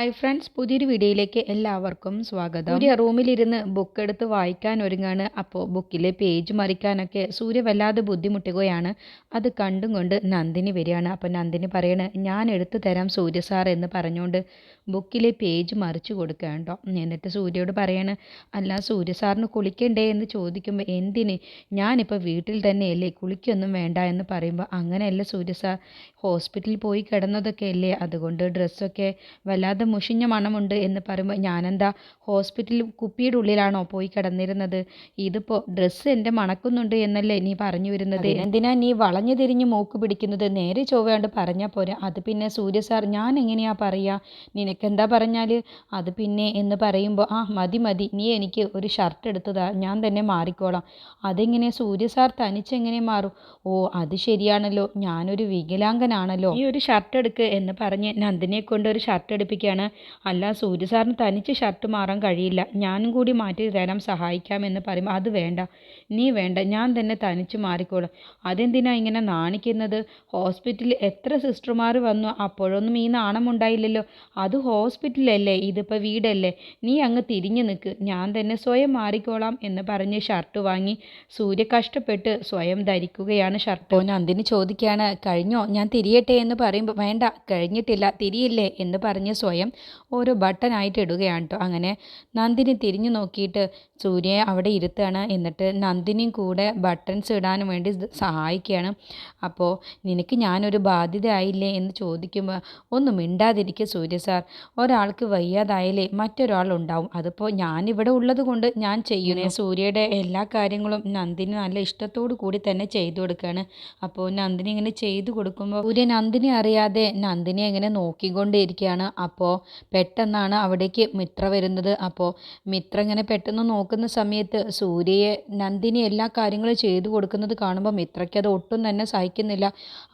Hi friends പുതിയൊരു വീഡിയോയിലേക്ക് എല്ലാവർക്കും സ്വാഗതം. സൂര്യ റൂമിലിരുന്ന് ബുക്ക് എടുത്ത് വായിക്കാൻ ഒരുങ്ങാണ്. അപ്പോൾ ബുക്കിലെ പേജ് മറിക്കാനൊക്കെ സൂര്യ വല്ലാതെ ബുദ്ധിമുട്ടുകയാണ്. അത് കണ്ടും കൊണ്ട് നന്ദിനി വരികയാണ്. അപ്പോൾ നന്ദിനി പറയണ് ഞാൻ എടുത്തു തരാം സൂര്യ സാർ എന്ന് പറഞ്ഞുകൊണ്ട് ബുക്കിലെ പേജ് മറിച്ച് കൊടുക്കുക കേട്ടോ എന്നിട്ട് സൂര്യയോട് പറയാണ് അല്ല സൂര്യ സാറിന് കുളിക്കണ്ടേ എന്ന് ചോദിക്കുമ്പോൾ എന്തിന്? ഞാനിപ്പോൾ വീട്ടിൽ തന്നെയല്ലേ കുളിക്കൊന്നും വേണ്ട എന്ന് പറയുമ്പോൾ അങ്ങനെയല്ല സൂര്യ സാർ ഹോസ്പിറ്റലിൽ പോയി കിടന്നതൊക്കെ അല്ലേ? അതുകൊണ്ട് ഡ്രസ്സൊക്കെ വല്ലാതെ മുഷിഞ്ഞ മണമുണ്ട് എന്ന് പറയുമ്പോൾ ഞാനെന്താ ഹോസ്പിറ്റലിൽ കുപ്പിയുടെ ഉള്ളിലാണോ പോയി കിടന്നിരുന്നത്? ഇതിപ്പോൾ ഡ്രസ്സ് എന്റെ മണക്കുന്നുണ്ട് എന്നല്ലേ നീ പറഞ്ഞു വരുന്നത്? എന്തിനാ നീ വളഞ്ഞു തിരിഞ്ഞ് മൂക്ക് പിടിക്കുന്നത്? നേരെ ചൊവ്വയാണ്ട് പറഞ്ഞാൽ പോരെ. അത് പിന്നെ സൂര്യ സാർ ഞാൻ എങ്ങനെയാ പറയുക നിനക്കെന്താ പറഞ്ഞാൽ അത് പിന്നെ എന്ന് പറയുമ്പോൾ ആ മതി മതി. നീ എനിക്ക് ഒരു ഷർട്ട് എടുത്തതാ. ഞാൻ തന്നെ മാറിക്കോളാം. അതെങ്ങനെ സൂര്യ സാർ തനിച്ചെങ്ങനെ മാറും? ഓ അത് ശരിയാണല്ലോ. ഞാനൊരു വികലാംഗനാണല്ലോ. നീ ഒരു ഷർട്ട് എടുക്ക് എന്ന് പറഞ്ഞ് നന്ദിനെ കൊണ്ട് ഒരു ഷർട്ട് എടുപ്പിക്കുകയാണ്. അല്ല സൂര്യ സാറിന് തനിച്ച് ഷർട്ട് മാറാൻ കഴിയില്ല. ഞാനും കൂടി മാറ്റി തരാൻ സഹായിക്കാമെന്ന് പറയുമ്പോൾ അത് വേണ്ട. നീ വേണ്ട ഞാൻ തന്നെ തനിച്ച് മാറിക്കോളാം. അതെന്തിനാ ഇങ്ങനെ നാണിക്കുന്നത്? ഹോസ്പിറ്റലിൽ എത്ര സിസ്റ്റർമാർ വന്നു? അപ്പോഴൊന്നും ഈ നാണം ഉണ്ടായില്ലല്ലോ. അത് ഹോസ്പിറ്റലല്ലേ? ഇതിപ്പോൾ വീടല്ലേ? നീ അങ്ങ് തിരിഞ്ഞു നിൽക്ക് ഞാൻ തന്നെ സ്വയം മാറിക്കോളാം എന്ന് പറഞ്ഞ് ഷർട്ട് വാങ്ങി സൂര്യ കഷ്ടപ്പെട്ട് സ്വയം ധരിക്കുകയാണ് ഷർട്ട്. നന്ദിനി ചോദിക്കുകയാണ് കഴിഞ്ഞോ? ഞാൻ തിരിയട്ടെ എന്ന് പറയുമ്പോൾ വേണ്ട കഴിഞ്ഞിട്ടില്ല തിരിയില്ലേ എന്ന് പറഞ്ഞ് സ്വയം ഓരോ ബട്ടനായിട്ട് ഇടുകയാണ് കേട്ടോ അങ്ങനെ നന്ദിനി തിരിഞ്ഞു നോക്കിയിട്ട് സൂര്യയെ അവിടെ ഇരുത്തുകയാണ് എന്നിട്ട് നന്ദിനിയും കൂടെ ബട്ടൺസ് ഇടാൻ വേണ്ടി സഹായിക്കുകയാണ്. അപ്പോൾ നിനക്ക് ഞാനൊരു ബാധ്യത ആയില്ലേ എന്ന് ചോദിക്കുമ്പോൾ ഒന്നും മിണ്ടാതിരിക്കുക സൂര്യ സാർ ഒരാൾക്ക് വയ്യാതായാലേ മറ്റൊരാൾ ഉണ്ടാവും. അതിപ്പോൾ ഞാനിവിടെ ഉള്ളത് കൊണ്ട് ഞാൻ ചെയ്യുന്നു. സൂര്യയുടെ എല്ലാ കാര്യങ്ങളും നന്ദിനി നല്ല ഇഷ്ടത്തോടു കൂടി തന്നെ ചെയ്തു കൊടുക്കുകയാണ് അപ്പോൾ നന്ദിനി ഇങ്ങനെ ചെയ്തു കൊടുക്കുമ്പോൾ സൂര്യ നന്ദിനി അറിയാതെ നന്ദിനി എങ്ങനെ നോക്കിക്കൊണ്ടിരിക്കുകയാണ് അപ്പോൾ പെട്ടെന്നാണ് അവിടേക്ക് മിത്ര വരുന്നത്. അപ്പോൾ മിത്ര ഇങ്ങനെ പെട്ടെന്ന് നോക്കുന്ന സമയത്ത് സൂര്യയെ നന്ദിനി എല്ലാ കാര്യങ്ങളും ചെയ്തു കൊടുക്കുന്നത് കാണുമ്പോൾ മിത്രയ്ക്ക് അത് ഒട്ടും തന്നെ സഹിക്കുന്നില്ല.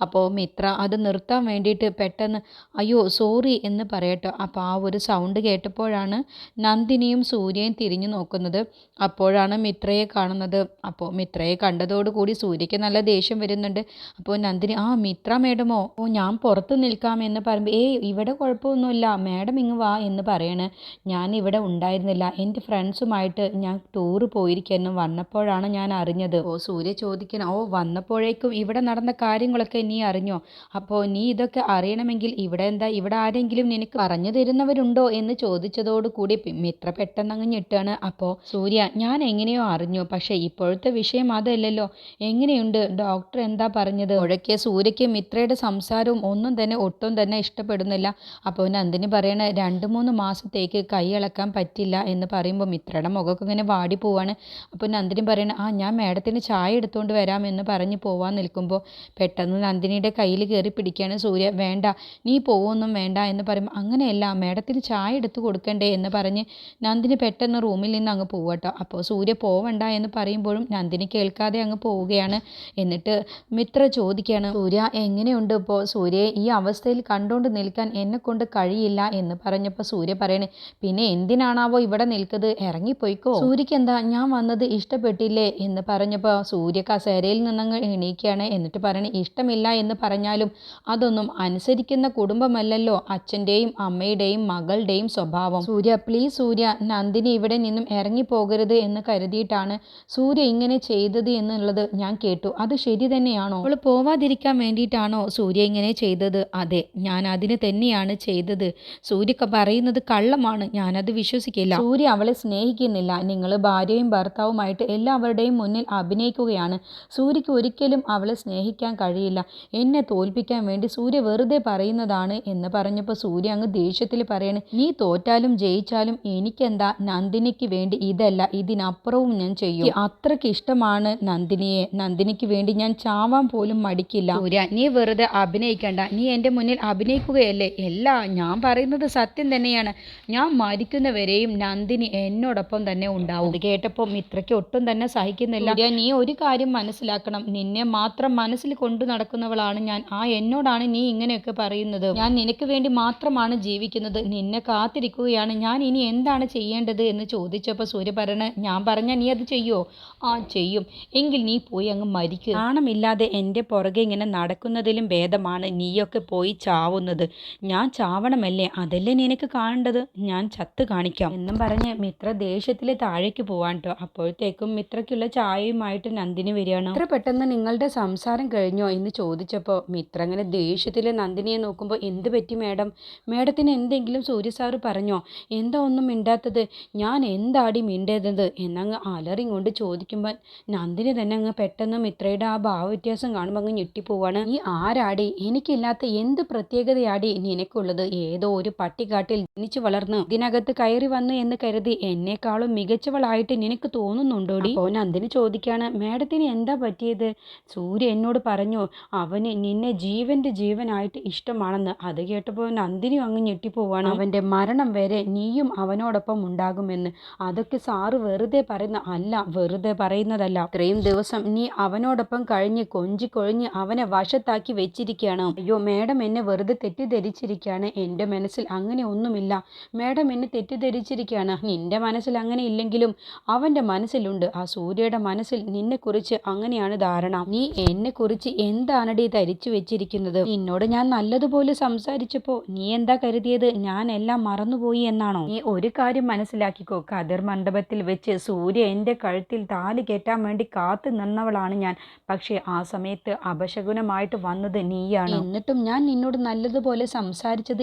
അപ്പോൾ മിത്ര അത് നിർത്താൻ വേണ്ടിയിട്ട് പെട്ടെന്ന് അയ്യോ സോറി എന്ന് പറയട്ടെ. അപ്പോൾ ആ ഒരു സൗണ്ട് കേട്ടപ്പോഴാണ് നന്ദിനിയും സൂര്യയും തിരിഞ്ഞു നോക്കുന്നത്. അപ്പോഴാണ് മിത്രയെ കാണുന്നത്. അപ്പോൾ മിത്രയെ കണ്ടതോടുകൂടി സൂര്യയ്ക്ക് നല്ല ദേഷ്യം വരുന്നുണ്ട്. അപ്പോൾ നന്ദിനി ആ മിത്ര മേഡമോ ഓ ഞാൻ പുറത്ത് നിൽക്കാം എന്ന് പറയുമ്പോൾ ഏയ് ഇവിടെ കുഴപ്പമൊന്നുമില്ല. മേഡം ഇങ്ങ് വാ എന്ന് പറയണ്. ഞാൻ ഇവിടെ ഉണ്ടായിരുന്നില്ല. എന്റെ ഫ്രണ്ട്സുമായിട്ട് ഞാൻ ടൂർ പോയിരിക്കുന്നു. വന്നപ്പോഴാണ് ഞാൻ അറിഞ്ഞത്. ഓ സൂര്യ ചോദിക്കണം. ഓ വന്നപ്പോഴേക്കും ഇവിടെ നടന്ന കാര്യങ്ങളൊക്കെ നീ അറിഞ്ഞോ? അപ്പോൾ നീ ഇതൊക്കെ അറിയണമെങ്കിൽ ഇവിടെ എന്താ? ഇവിടെ ആരെങ്കിലും നിനക്ക് പറഞ്ഞു തരുന്നവരുണ്ടോ? എന്ന് ചോദിച്ചതോട് കൂടി മിത്ര പെട്ടെന്ന് അങ്ങ് ഞെട്ടാണ്. അപ്പോൾ സൂര്യ ഞാൻ എങ്ങനെയോ അറിഞ്ഞു. പക്ഷേ ഇപ്പോഴത്തെ വിഷയം അതല്ലല്ലോ. എങ്ങനെയുണ്ട്? ഡോക്ടർ എന്താ പറഞ്ഞത്? ഒഴക്കെ സൂര്യയ്ക്ക് മിത്രയുടെ സംസാരവും ഒന്നും തന്നെ ഒട്ടും തന്നെ ഇഷ്ടപ്പെടുന്നില്ല. അപ്പോൾ നന്ദിനി പറയണ രണ്ട് മൂന്ന് മാസത്തേക്ക് കൈ ഇളക്കാൻ പറ്റില്ല എന്ന് പറയുമ്പോൾ മിത്രയുടെ മുഖമൊക്കെ ഇങ്ങനെ വാടി പോവാണ്. അപ്പോൾ നന്ദിനി പറയണ ആ ഞാൻ മേഡത്തിന് ചായ എടുത്തുകൊണ്ട് വരാം എന്ന് പറഞ്ഞ് പോവാൻ നിൽക്കുമ്പോൾ പെട്ടെന്ന് നന്ദിനിയുടെ കയ്യിൽ കയറി പിടിക്കുകയാണ് സൂര്യ. വേണ്ട നീ പോവൊന്നും വേണ്ട എന്ന് പറയുമ്പോൾ അങ്ങനെയല്ല മേഡത്തിന് ചായ എടുത്ത് കൊടുക്കണ്ടേ എന്ന് പറഞ്ഞ് നന്ദിനി പെട്ടെന്ന് റൂമിൽ നിന്ന് അങ്ങ് പോവട്ടോ. അപ്പോൾ സൂര്യ പോവണ്ട എന്ന് പറയുമ്പോഴും നന്ദിനി കേൾക്കാതെ അങ്ങ് പോവുകയാണ്. എന്നിട്ട് മിത്ര ചോദിക്കുകയാണ് സൂര്യ എങ്ങനെയുണ്ട് ഇപ്പോൾ സൂര്യയെ ഈ അവസ്ഥയിൽ കണ്ടുകൊണ്ട് നിൽക്കാൻ എന്നെ കൊണ്ട് കഴിയില്ല എന്ന് പറഞ്ഞപ്പോൾ സൂര്യ പറയണേ പിന്നെ എന്തിനാണാവോ ഇവിടെ നിൽക്കുന്നത്? ഇറങ്ങിപ്പോയിക്കോ. സൂര്യക്ക് എന്താ ഞാൻ വന്നത് ഇഷ്ടപ്പെട്ടില്ലേ? എന്ന് പറഞ്ഞപ്പോൾ സൂര്യ കസേരയിൽ നിന്നങ്ങ് എണീക്കുകയാണ് എന്നിട്ട് പറയണേ ഇഷ്ടമില്ല എന്ന് പറഞ്ഞാലും അതൊന്നും അനുസരിക്കുന്ന കുടുംബമല്ലല്ലോ. അച്ഛന്റെയും അമ്മയുടെയും മകളുടെയും സ്വഭാവം. സൂര്യ പ്ലീസ് സൂര്യ നന്ദിനി ഇവിടെ നിന്നും ഇറങ്ങിപ്പോകരുത് എന്ന് കരുതിയിട്ടാണ് സൂര്യ ഇങ്ങനെ ചെയ്തത് എന്നുള്ളത് ഞാൻ കേട്ടു. അത് ശരി തന്നെയാണോ? അവൾ പോവാതിരിക്കാൻ വേണ്ടിയിട്ടാണോ സൂര്യ ഇങ്ങനെ ചെയ്തത്? അതെ ഞാൻ അതിന് തന്നെയാണ് ചെയ്തത്. സൂര്യക്ക് പറയുന്നത് കള്ളമാണ്. ഞാനത് വിശ്വസിക്കില്ല. സൂര്യ അവളെ സ്നേഹിക്കുന്നില്ല. നിങ്ങൾ ഭാര്യയും ഭർത്താവുമായിട്ട് എല്ലാവരുടെയും മുന്നിൽ അഭിനയിക്കുകയാണ്. സൂര്യക്ക് ഒരിക്കലും അവളെ സ്നേഹിക്കാൻ കഴിയില്ല. എന്നെ തോൽപ്പിക്കാൻ വേണ്ടി സൂര്യ വെറുതെ പറയുന്നതാണ് എന്ന് പറഞ്ഞപ്പോൾ സൂര്യ അങ്ങ് ദേഷ്യത്തിൽ പറയണേ നീ തോറ്റാലും ജയിച്ചാലും എനിക്കെന്താ? നന്ദിനിക്ക് വേണ്ടി ഇതല്ല. ഇതിനപ്പുറവും ഞാൻ ചെയ്യും. അത്രയ്ക്ക് ഇഷ്ടമാണ് നന്ദിനിയെ. നന്ദിനിക്ക് വേണ്ടി ഞാൻ ചാവാൻ പോലും മടിക്കില്ല. സൂര്യ നീ വെറുതെ അഭിനയിക്കണ്ട. നീ എന്റെ മുന്നിൽ അഭിനയിക്കുകയല്ലേ? എല്ലാ ഞാൻ പറയുന്നത് സത്യം തന്നെയാണ്. ഞാൻ മരിക്കുന്നവരെയും നന്ദിനി എന്നോടൊപ്പം തന്നെ ഉണ്ടാവും. അത് കേട്ടപ്പോൾ മിത്രയ്ക്ക് ഒട്ടും തന്നെ സഹിക്കുന്നില്ല. ഞാൻ നീ ഒരു കാര്യം മനസ്സിലാക്കണം. നിന്നെ മാത്രം മനസ്സിൽ കൊണ്ടു നടക്കുന്നവളാണ് ഞാൻ. ആ എന്നോടാണ് നീ ഇങ്ങനെയൊക്കെ പറയുന്നത്. ഞാൻ നിനക്ക് വേണ്ടി മാത്രമാണ് ജീവിക്കുന്നത്. നിന്നെ കാത്തിരിക്കുകയാണ്. ഞാൻ ഇനി എന്താണ് ചെയ്യേണ്ടത് എന്ന് ചോദിച്ചപ്പോൾ സൂര്യ പറയണ ഞാൻ പറഞ്ഞാൽ നീ അത് ചെയ്യോ? ആ ചെയ്യും. എങ്കിൽ നീ പോയി അങ്ങ് മരിക്കുക നാണമില്ലാതെ എന്റെ പുറകെ ഇങ്ങനെ നടക്കുന്നതിലും ഭേദമാണ് നീയൊക്കെ പോയി ചാവുന്നത്. ഞാൻ ചാവണമല്ലേ? അതല്ലേ നിനക്ക് കാണേണ്ടത്? ഞാൻ ചത്ത് കാണിക്കാം. എന്നും പറഞ്ഞ് മിത്ര ദേഷ്യത്തിൽ താഴേക്ക് പോവാൻ കേട്ടോ അപ്പോഴത്തേക്കും മിത്രയ്ക്കുള്ള ചായയുമായിട്ട് നന്ദിനി വരികയാണ്. ഇത്ര പെട്ടെന്ന് നിങ്ങളുടെ സംസാരം കഴിഞ്ഞോ? എന്ന് ചോദിച്ചപ്പോൾ മിത്ര അങ്ങനെ ദേഷ്യത്തിൽ നന്ദിനിയെ നോക്കുമ്പോൾ എന്ത് പറ്റി മേഡം? മേഡത്തിന് എന്തെങ്കിലും സൂര്യ പറഞ്ഞോ? എന്താ ഒന്നും മിണ്ടാത്തത്? ഞാൻ എന്താടി മിണ്ടേതത്? എന്നങ്ങ് അലറിങ് കൊണ്ട് ചോദിക്കുമ്പോൾ നന്ദിനി തന്നെ അങ്ങ് പെട്ടെന്ന് മിത്രയുടെ ആ ഭാവവ്യത്യാസം കാണുമ്പോൾ അങ്ങ് ഞെട്ടിപ്പോവാണ്. ഈ ആരാടി? എനിക്കില്ലാത്ത എന്ത് പ്രത്യേകതയാടി നിനക്കുള്ളത്? ഏതോ ഒരു പട്ടിക്കാട്ടിൽ ജനിച്ചു വളർന്നു ഇതിനകത്ത് കയറി വന്നു എന്ന് കരുതി എന്നെക്കാളും മികച്ചവളായിട്ട് നിനക്ക് തോന്നുന്നുണ്ടോടി? ഓൻ നന്ദിനി ചോദിക്കാണ് മേഡത്തിന് എന്താ പറ്റിയത്? സൂര്യ എന്നോട് പറഞ്ഞു അവന് നിന്നെ ജീവന്റെ ജീവനായിട്ട് ഇഷ്ടമാണെന്ന്. അത് കേട്ടപ്പോൾ നന്ദിനി അങ്ങ് ഞെട്ടിപ്പോവാണ്. അവന്റെ മരണം വരെ നീയും അവനോടൊപ്പം ഉണ്ടാകുമെന്ന്. അതൊക്കെ സാറ് വെറുതെ പറയുന്ന അല്ല വെറുതെ പറയുന്നതല്ല. ഇത്രയും ദിവസം നീ അവനോടൊപ്പം കഴിഞ്ഞ് കൊഞ്ചി കൊഴിഞ്ഞ് അവനെ വശത്താക്കി വെച്ചിരിക്കുകയാണ്. അയ്യോ മേഡം എന്നെ വെറുതെ തെറ്റിദ്ധരിച്ചിരിക്കുകയാണ്. എന്റെ മനസ്സിൽ അങ്ങനെ ഒന്നുമില്ല. മേഡം എന്നെ തെറ്റിദ്ധരിച്ചിരിക്കുകയാണ്. നിന്റെ മനസ്സിൽ അങ്ങനെ ഇല്ലെങ്കിലും അവന്റെ മനസ്സിലുണ്ട്. ആ സൂര്യയുടെ മനസ്സിൽ നിന്നെക്കുറിച്ച് അങ്ങനെയാണ് ധാരണ. നീ എന്നെക്കുറിച്ച് എന്താണടി ധരിച്ചു വെച്ചിരിക്കുന്നത്? നിന്നോട് ഞാൻ നല്ലതുപോലെ സംസാരിച്ചപ്പോൾ നീ എന്താ കരുതിയത്? ഞാൻ എല്ലാം മറന്നുപോയി എന്നാണോ? നീ ഒരു കാര്യം മനസ്സിലാക്കിക്കോ. കതിർ മണ്ഡപത്തിൽ വെച്ച് സൂര്യ എന്റെ കഴുത്തിൽ താലി കെട്ടാൻ വേണ്ടി കാത്തു നിന്നവളാണ് ഞാൻ. പക്ഷേ ആ സമയത്ത് അപശകുനമായിട്ട് വന്നത് നീയാണ്. എന്നിട്ടും ഞാൻ നിന്നോട് നല്ലതുപോലെ സംസാരിച്ചത്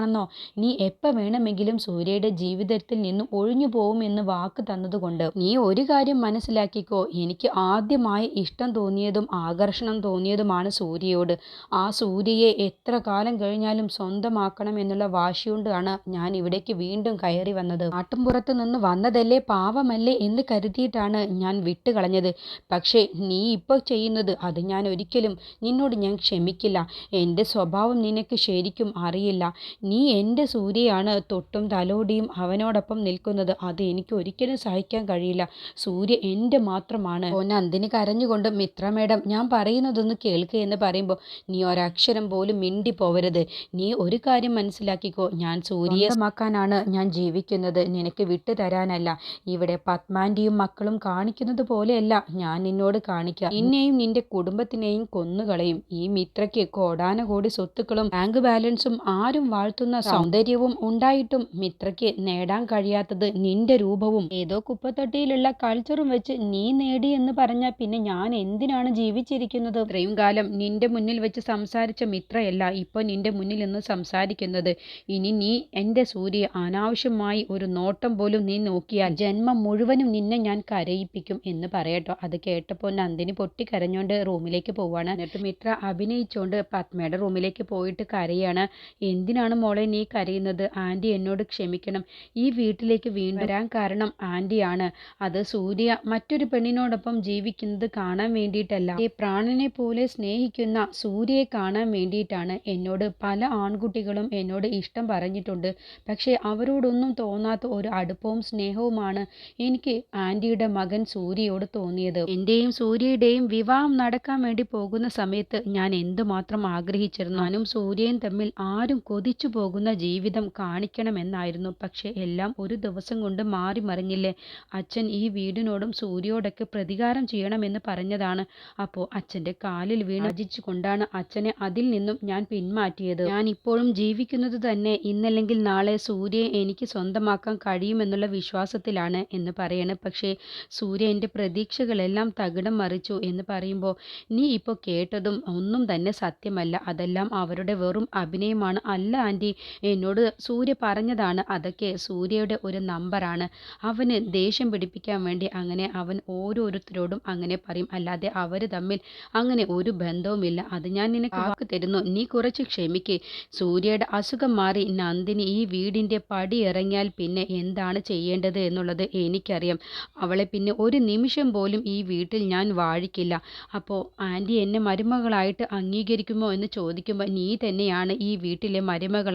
എന്തിനാണെന്നോ നീ എപ്പോൾ വേണമെങ്കിലും സൂര്യയുടെ ജീവിതത്തിൽ നിന്നും ഒഴിഞ്ഞു പോകുമെന്ന് വാക്ക് തന്നതുകൊണ്ട്. നീ ഒരു കാര്യം മനസ്സിലാക്കിക്കോ. എനിക്ക് ആദ്യമായി ഇഷ്ടം തോന്നിയതും ആകർഷണം തോന്നിയതുമാണ് സൂര്യയോട്. ആ സൂര്യയെ എത്ര കാലം കഴിഞ്ഞാലും സ്വന്തമാക്കണം എന്നുള്ള വാശിയുണ്ടാണ് ഞാൻ ഇവിടേക്ക് വീണ്ടും കയറി വന്നത്. നാട്ടുംപുറത്ത് നിന്ന് വന്നതല്ലേ പാവമല്ലേ എന്ന് കരുതിയിട്ടാണ് ഞാൻ വിട്ടുകളഞ്ഞത്. പക്ഷേ നീ ഇപ്പോൾ ചെയ്യുന്നത് അത് ഞാൻ ഒരിക്കലും നിന്നോട് ഞാൻ ക്ഷമിക്കില്ല. എന്റെ സ്വഭാവം നിനക്ക് ശരിക്കും അറിയില്ല. നീ എന്റെ സൂര്യയാണ്. തൊട്ടും തലോടിയും അവനോടൊപ്പം നിൽക്കുന്നത്. അത് എനിക്ക് ഒരിക്കലും സഹിക്കാൻ കഴിയില്ല. സൂര്യ എന്റെ മാത്രമാണ്. നന്ദിനി കരഞ്ഞുകൊണ്ട് മിത്ര മേഡം ഞാൻ പറയുന്നതൊന്ന് കേൾക്കുക എന്ന് പറയുമ്പോൾ നീ ഒരക്ഷരം പോലും മിണ്ടി പോവരുത് നീ ഒരു കാര്യം മനസ്സിലാക്കിക്കോ. ഞാൻ സൂര്യമാക്കാനാണ് ഞാൻ ജീവിക്കുന്നത്. നിനക്ക് വിട്ടു തരാനല്ല. ഇവിടെ പത്മാന്റെയും മക്കളും കാണിക്കുന്നത് പോലെയല്ല. ഞാൻ നിന്നോട് കാണിക്കുക നിന്നെയും നിന്റെ കുടുംബത്തിനെയും കൊന്നുകളയും. ഈ മിത്രയ്ക്ക് കോടാനകോടി സ്വത്തുക്കളും ബാങ്ക് ബാലൻസും ആരും വാഴ്ത്തുന്ന സൗന്ദര്യവും ഉണ്ടായിട്ടും മിത്രയ്ക്ക് നേടാൻ കഴിയാത്തത് നിന്റെ രൂപവും. ഏതോ കുപ്പത്തൊട്ടിയിലുള്ള കൾച്ചറും വെച്ച് നീ നേടി എന്ന് പറഞ്ഞ പിന്നെ ഞാൻ എന്തിനാണ് ജീവിച്ചിരിക്കുന്നത്? ഇത്രയും കാലം നിന്റെ മുന്നിൽ വെച്ച് സംസാരിച്ച മിത്രയല്ല ഇപ്പോൾ നിന്റെ മുന്നിൽ നിന്ന് സംസാരിക്കുന്നത്. ഇനി നീ എന്റെ സൂര്യ അനാവശ്യമായി ഒരു നോട്ടം പോലും നീ നോക്കിയാൽ ജന്മം മുഴുവനും നിന്നെ ഞാൻ കരയിപ്പിക്കും എന്ന് പറയട്ടോ. അത് കേട്ടപ്പോൾ നന്ദിനി പൊട്ടി കരഞ്ഞോണ്ട് റൂമിലേക്ക് പോവാണ്. എന്നിട്ട് മിത്ര അഭിനയിച്ചുകൊണ്ട് പത്മയുടെ റൂമിലേക്ക് പോയിട്ട് കരയാണ്. എന്തിനാണ് മോളെ നീ കരയുന്നത് ആന്റി എന്നോട് ക്ഷമിക്കണം. ഈ വീട്ടിലേക്ക് വീണ്ടും വരാൻ കാരണം ആന്റിയാണ് അത് സൂര്യ മറ്റൊരു പെണ്ണിനോടൊപ്പം ജീവിക്കുന്നത് കാണാൻ വേണ്ടിയിട്ടല്ല. ഈ പ്രാണനെ പോലെ സ്നേഹിക്കുന്ന സൂര്യയെ കാണാൻ വേണ്ടിയിട്ടാണ് എന്നോട് പല ആൺകുട്ടികളും എന്നോട് ഇഷ്ടം പറഞ്ഞിട്ടുണ്ട്. പക്ഷേ അവരോടൊന്നും തോന്നാത്ത ഒരു അടുപ്പവും സ്നേഹവുമാണ് എനിക്ക് ആന്റിയുടെ മകൻ സൂര്യയോട് തോന്നിയത്. എന്റെയും സൂര്യയുടെയും വിവാഹം നടക്കാൻ വേണ്ടി പോകുന്ന സമയത്ത് ഞാൻ എന്തുമാത്രം ആഗ്രഹിച്ചിരുന്നു? ഞാനും സൂര്യയും തമ്മിൽ ആരും കൊതിച്ചു പോകുന്ന ജീവിതം കാണിക്കണമെന്നായിരുന്നു. പക്ഷേ എല്ലാം ഒരു ദിവസം കൊണ്ട് മാറി മറിഞ്ഞില്ലേ? അച്ഛൻ ഈ വീടിനോടും സൂര്യയോടൊക്കെ പ്രതികാരം ചെയ്യണമെന്ന് പറഞ്ഞതാണ്. അപ്പോൾ അച്ഛന്റെ കാലിൽ വീണ് അജിച്ചു കൊണ്ടാണ് അച്ഛനെ അതിൽ നിന്നും ഞാൻ പിന്മാറ്റിയത്. ഞാൻ ഇപ്പോഴും ജീവിക്കുന്നത് തന്നെ ഇന്നല്ലെങ്കിൽ നാളെ സൂര്യയെ എനിക്ക് സ്വന്തമാക്കാൻ കഴിയുമെന്നുള്ള വിശ്വാസത്തിലാണ് എന്ന് പറയാണ്. പക്ഷേ സൂര്യ എന്റെ പ്രതീക്ഷകളെല്ലാം തകിടം മറിച്ചു എന്ന് പറയുമ്പോൾ നീ ഇപ്പോൾ കേട്ടതും ഒന്നും തന്നെ സത്യമല്ല. അതെല്ലാം അവരുടെ വെറും അഭിനയമാണ്. അല്ല ആന്റി എന്നോട് സൂര്യ പറഞ്ഞതാണ്. അതൊക്കെ സൂര്യയുടെ ഒരു നമ്പറാണ് അവന് ദേഷ്യം പിടിപ്പിക്കാൻ വേണ്ടി അങ്ങനെ അവൻ ഓരോരുത്തരോടും അങ്ങനെ പറയും. അല്ലാതെ അവർ തമ്മിൽ അങ്ങനെ ഒരു ബന്ധവുമില്ല. അത് ഞാൻ നിനക്ക് വാക്ക് തരുന്നു. നീ കുറച്ച് ക്ഷമിക്ക്. സൂര്യയുടെ അസുഖം മാറി നന്ദിനി ഈ വീടിന്റെ പടി ഇറങ്ങിയാൽ പിന്നെ എന്താണ് ചെയ്യേണ്ടത് എന്നുള്ളത് എനിക്കറിയാം. അവളെ പിന്നെ ഒരു നിമിഷം പോലും ഈ വീട്ടിൽ ഞാൻ വാഴിക്കില്ല. അപ്പോൾ ആന്റി എന്നെ മരുമകളായിട്ട് അംഗീകരിക്കുമോ എന്ന് ചോദിക്കുമ്പോൾ നീ തന്നെയാണ് ഈ വീട്ടിലെ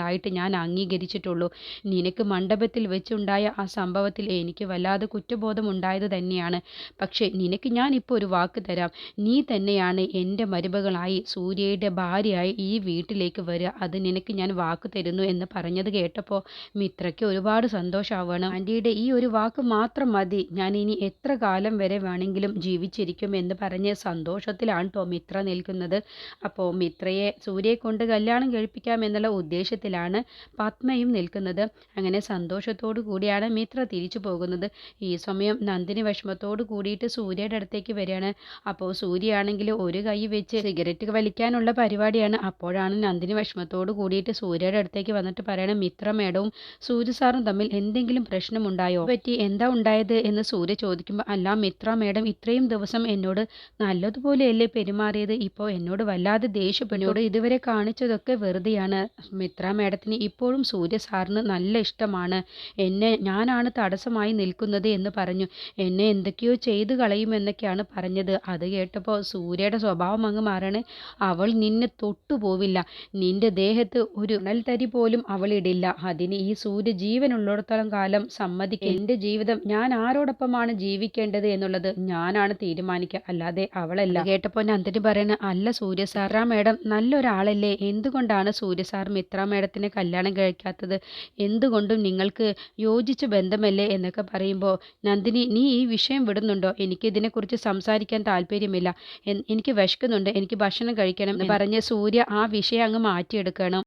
മരുമകളായിട്ട് ഞാൻ അംഗീകരിച്ചിട്ടുള്ളൂ. നിനക്ക് മണ്ഡപത്തിൽ വെച്ചുണ്ടായ ആ സംഭവത്തിൽ എനിക്ക് വല്ലാതെ കുറ്റബോധം ഉണ്ടായത് തന്നെയാണ്. പക്ഷേ നിനക്ക് ഞാൻ ഇപ്പോൾ ഒരു വാക്ക് തരാം. നീ തന്നെയാണ് എന്റെ മരുമകളായി സൂര്യയുടെ ഭാര്യയായി ഈ വീട്ടിലേക്ക് വരിക. അത് നിനക്ക് ഞാൻ വാക്ക് തരുന്നു എന്ന് പറഞ്ഞത് കേട്ടപ്പോൾ മിത്രയ്ക്ക് ഒരുപാട് സന്തോഷമാവുകയാണ് ആന്റിയുടെ ഈ ഒരു വാക്ക് മാത്രം മതി. ഞാൻ ഇനി എത്ര കാലം വരെ വേണമെങ്കിലും ജീവിച്ചിരിക്കും എന്ന് പറഞ്ഞ് സന്തോഷത്തിലാണ് കേട്ടോ മിത്ര നിൽക്കുന്നത്. അപ്പോൾ മിത്രയെ സൂര്യയെ കൊണ്ട് കല്യാണം കഴിപ്പിക്കാം എന്നുള്ള ഉദ്ദേശത്തിൽ സങ്കടത്തിലാണ് പത്മയും നിൽക്കുന്നത്. അങ്ങനെ സന്തോഷത്തോടു കൂടിയാണ് മിത്ര തിരിച്ചു പോകുന്നത്. ഈ സമയം നന്ദിനി വിഷമത്തോട് കൂടിയിട്ട് സൂര്യയുടെ അടുത്തേക്ക് വരികയാണ്. അപ്പോൾ സൂര്യയാണെങ്കിൽ ഒരു കൈ വെച്ച് സിഗരറ്റ് വലിക്കാനുള്ള പരിപാടിയാണ്. അപ്പോഴാണ് നന്ദിനി വിഷമത്തോട് കൂടിയിട്ട് സൂര്യയുടെ അടുത്തേക്ക് വന്നിട്ട് പറയണം മിത്ര മേഡവും സൂര്യ സാറും തമ്മിൽ എന്തെങ്കിലും പ്രശ്നമുണ്ടായോ? പറ്റി എന്താ ഉണ്ടായത്? എന്ന് സൂര്യ ചോദിക്കുമ്പോൾ അല്ല മിത്ര മേഡം ഇത്രയും ദിവസം എന്നോട് നല്ലതുപോലെയല്ലേ പെരുമാറിയത്? ഇപ്പോൾ എന്നോട് വല്ലാതെ ദേഷ്യപ്പെടോട് ഇതുവരെ കാണിച്ചതൊക്കെ വെറുതെയാണ്. മിത്ര മേഡത്തിന് ഇപ്പോഴും സൂര്യ സാറിന് നല്ല ഇഷ്ടമാണ്. എന്നെ ഞാനാണ് തടസ്സമായി നിൽക്കുന്നത് എന്ന് പറഞ്ഞു. എന്നെ എന്തൊക്കെയോ ചെയ്തു കളയുമെന്നൊക്കെയാണ് പറഞ്ഞത്. അത് കേട്ടപ്പോൾ സൂര്യയുടെ സ്വഭാവം അങ്ങ് മാറണേ. അവൾ നിന്നെ തൊട്ടുപോവില്ല നിന്റെ ദേഹത്ത് ഒരു തരി പോലും അവൾ ഇടില്ല. അതിന് ഈ സൂര്യ ജീവനുള്ളിടത്തോളം കാലം സമ്മതിക്കും എന്റെ ജീവിതം ഞാൻ ആരോടൊപ്പമാണ് ജീവിക്കേണ്ടത് എന്നുള്ളത് ഞാനാണ് തീരുമാനിക്കുക അല്ലാതെ അവളല്ല. കേട്ടപ്പോൾ ഞാൻ നന്ദിനി പറയണ അല്ല സൂര്യ സാറാ മേഡം നല്ലൊരാളല്ലേ? എന്തുകൊണ്ടാണ് സൂര്യ സാർ മിത്ര മേഡത്തിനെ കല്യാണം കഴിക്കാത്തത് എന്തുകൊണ്ടും നിങ്ങൾക്ക് യോജിച്ച ബന്ധമല്ലേ എന്നൊക്കെ പറയുമ്പോൾ നന്ദിനി നീ ഈ വിഷയം വിടുന്നുണ്ടോ? എനിക്ക് ഇതിനെക്കുറിച്ച് സംസാരിക്കാൻ താല്പര്യമില്ല. എനിക്ക് വിശക്കുന്നുണ്ട്. എനിക്ക് ഭക്ഷണം കഴിക്കണം എന്ന് പറഞ്ഞ് സൂര്യ ആ വിഷയം അങ്ങ് മാറ്റിയെടുക്കണം